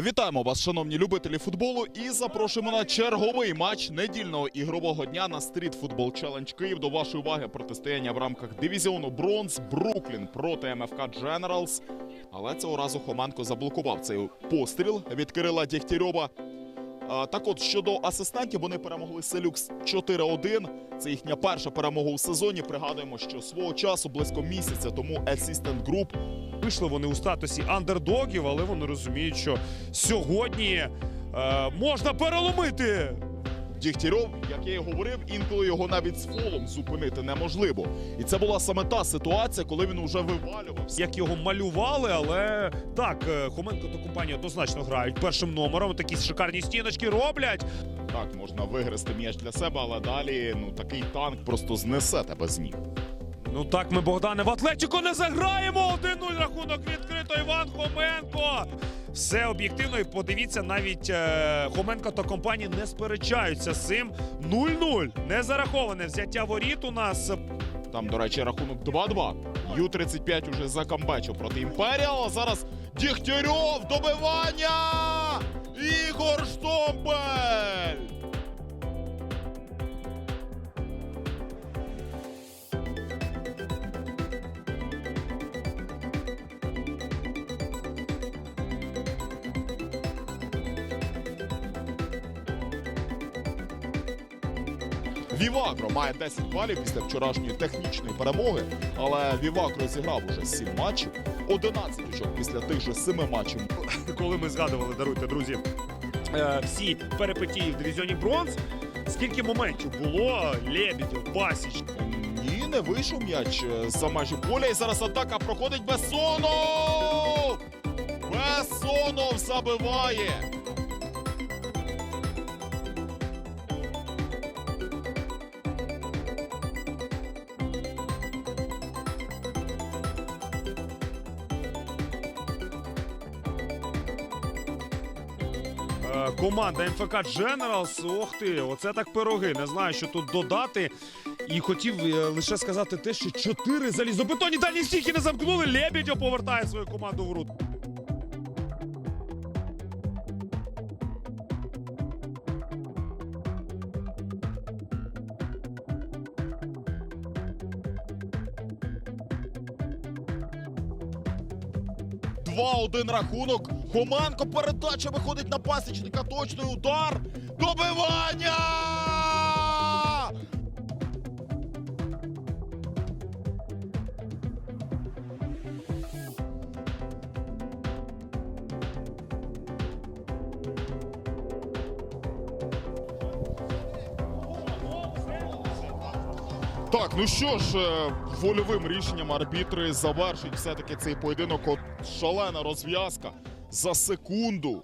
Вітаємо вас, шановні любителі футболу, і запрошуємо на черговий матч недільного ігрового дня на стріт футбол челендж Київ. До вашої уваги протистояння в рамках дивізіону Бронз Бруклін проти МФК Дженералс. Але цього разу Хоменко заблокував цей постріл від Кирила Дєгтярьова. Так от щодо асистентів, вони перемогли Селюкс 4-1. Це їхня перша перемога у сезоні. Пригадуємо, що свого часу близько місяця тому Assistant Group Вийшли вони у статусі андердогів, але вони розуміють, що сьогодні е, можна переломити. Дігтярьов, як я і говорив, інколи його навіть з фолом зупинити неможливо. І це була саме та ситуація, коли він уже вивалювався. Як його малювали, але так, е, Хоменко та компанія однозначно грають першим номером. Такі шикарні стіночки роблять. Так, можна вигрести м'яч для себе, але далі ну такий танк просто знесе тебе з ніг. Ну так ми Богдане в Атлетіко не заграємо. 1-0 рахунок відкрито. Іван Хоменко. Все об'єктивно. І подивіться, навіть е, Хоменко та компанії не сперечаються з цим. 0-0. Не зараховане взяття воріт у нас. Там, до речі, рахунок 2-2. Ю-35 уже закамбачив проти Імперіала. Зараз Дігтярьов добивання! Ігор Штомпель! Вівакро має 10 балів після вчорашньої технічної перемоги, але Вівакро зіграв уже 7 матчів, 11 очок після тих же 7 матчів. коли ми згадували, даруйте, друзі, е, всі перипетії в дивізіоні бронз. Скільки моментів було? Лебідів, Басіч. Ні, не вийшов м'яч е, за межі поля. І зараз атака проходить Бессонов! Бессонов забиває! Е, команда МФК Generals. Ох ти, оце так пироги. Не знаю, що тут додати. І хотів е, лише сказати те, що чотири залізобетонні дальні стійки не замкнули. Лебідьо повертає свою команду в рут. 2-1 рахунок. Хоманко передача виходить на пасічника. Точний удар. Добивання! Так, ну що ж, е, вольовим рішенням арбітри завершить все-таки цей поєдинок. От шалена розв'язка за секунду